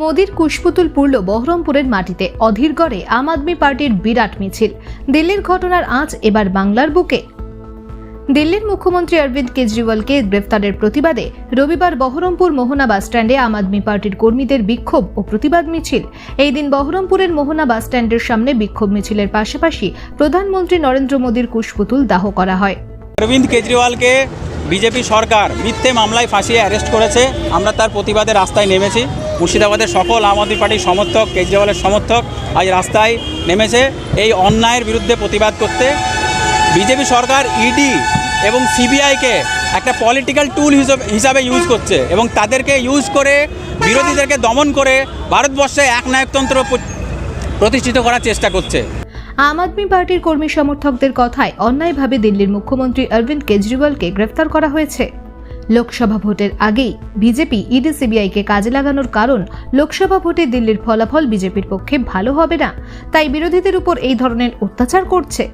মোদির কুশপুতুল পুরল বহরমপুরের মাটিতে। অধীর গড়ে আম আদমি পার্টির বিরাট মিছিল। দিল্লির ঘটনার আঁচ এবার বাংলার বুকে। দিল্লির মুখ্যমন্ত্রী অরবিন্দ কেজরিওয়ালকে গ্রেফতারের প্রতিবাদে রবিবার বহরমপুর মোহনা বাসস্ট্যান্ডে আম আদমি পার্টির কর্মীদের বিক্ষোভ ও প্রতিবাদ মিছিল। এই দিন বহরমপুরের মোহনা বাসস্ট্যান্ডের সামনে বিক্ষোভ মিছিলের পাশাপাশি প্রধানমন্ত্রী নরেন্দ্র মোদীর কুশপুতুল দাহ করা হয়। অরবিন্দ কেজরিওয়ালকে বিজেপি সরকার মিথ্যে মামলায় ফাঁসিয়ে অ্যারেস্ট করেছে। আমরা তার প্রতিবাদে রাস্তায় নেমেছি। মুর্শিদাবাদের সকল আম আদমি পার্টির সমর্থক, কেজরিওয়ালের সমর্থক আজ রাস্তায় নেমেছে এই অন্যায়ের বিরুদ্ধে প্রতিবাদ করতে। বিজেপি সরকার ইডি এবং সিবিআইকে একটা পলিটিক্যাল টুল হিসেবে হিসাবে ইউজ করছে এবং তাদেরকে ইউজ করে বিরোধীদেরকে দমন করে ভারতবর্ষে এক নায়কতন্ত্র প্রতিষ্ঠিত করার চেষ্টা করছে। আম আদমি পার্টির কর্মী সমর্থকদের কথায় অন্যায়ভাবে দিল্লির মুখ্যমন্ত্রী অরবিন্দ কেজরিওয়ালকে গ্রেফতার করা হয়েছে। লোকসভা ভোটের আগেই বিজেপি ইডি সিবিআইকে কাজে লাগানোর কারণ লোকসভা ভোটে দিল্লির ফলাফল বিজেপির পক্ষে ভালো হবে না। তাই বিরোধীদের উপর এই ধরনের অত্যাচার করছে।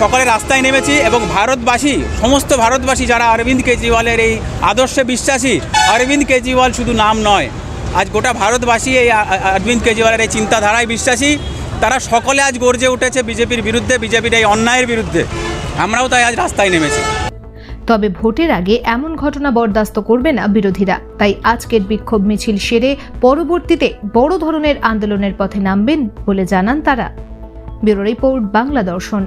সকলে রাস্তায় নেমেছি এবং ভারতবাসী, সমস্ত ভারতবাসী যারা অরবিন্দ কেজরিওয়ালের এই আদর্শে বিশ্বাসী, অরবিন্দ কেজরিওয়াল শুধু নাম নয়, আজ গোটা ভারতবাসী এই অরবিন্দ কেজরিওয়ালের এই চিন্তাধারায় বিশ্বাসী, তারা সকলে আজ গর্জে উঠেছে বিজেপির বিরুদ্ধে, বিজেপির এই অন্যায়ের বিরুদ্ধে। আমরাও তাই আজ রাস্তায় নেমেছি। তবে ভোটের আগে এমন ঘটনা বরদাস্ত করবে না বিরোধীরা। তাই আজকের বিক্ষোভ মিছিল সেরে পরবর্তীতে বড় ধরনের আন্দোলনের পথে নামবেন বলে জানান তারা। ব্যুরো রিপোর্ট, বাংলা দর্শন।